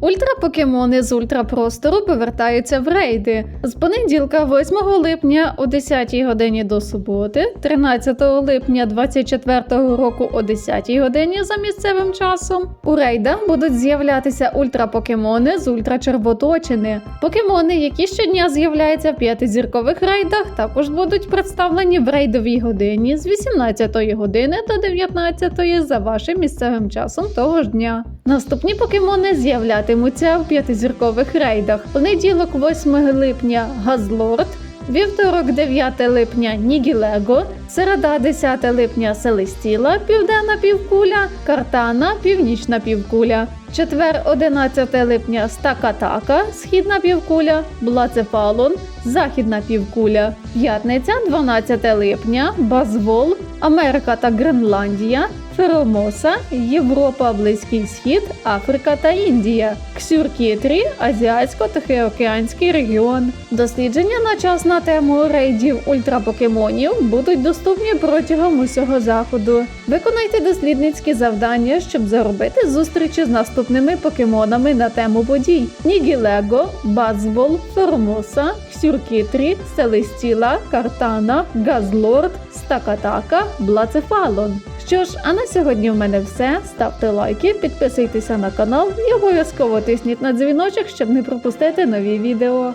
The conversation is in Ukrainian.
Ультрапокемони з ультрапростору повертаються в рейди. З понеділка, 8 липня о 10 годині до суботи, 13 липня 24 року о 10 годині за місцевим часом. У рейдах будуть з'являтися ультрапокемони з ультрачервоточини. Покемони, які щодня з'являються в п'ятизіркових рейдах, також будуть представлені в рейдовій годині з 18 години до 19 за вашим місцевим часом того ж дня. Наступні покемони з'являтимуться в п'ятизіркових рейдах. Понеділок, 8 липня Газлорд, вівторок, 9 липня Нігілего, середа, 10 липня Селестіла, південна півкуля, Картана, північна півкуля. Четвер, 11 липня Стакатака, східна півкуля, Блацефалон, західна півкуля. П'ятниця, 12 липня, Базвол, Америка та Гренландія, Феромоса, Європа, Близький Схід, Африка та Індія, Ксюркітрі, Азіатсько-Тихоокеанський регіон. Дослідження на час на тему рейдів ультрапокемонів будуть доступні протягом усього заходу. Виконайте дослідницькі завдання, щоб заробити зустрічі з наступними покемонами на тему подій: Нігілего, Базвол, Феромоса, Ксюркітрі, Селестіла, Картана, Газлорд, Стакатака, Блацефалон. Що ж, а на сьогодні в мене все. Ставте лайки, підписуйтеся на канал і обов'язково тисніть на дзвіночок, щоб не пропустити нові відео.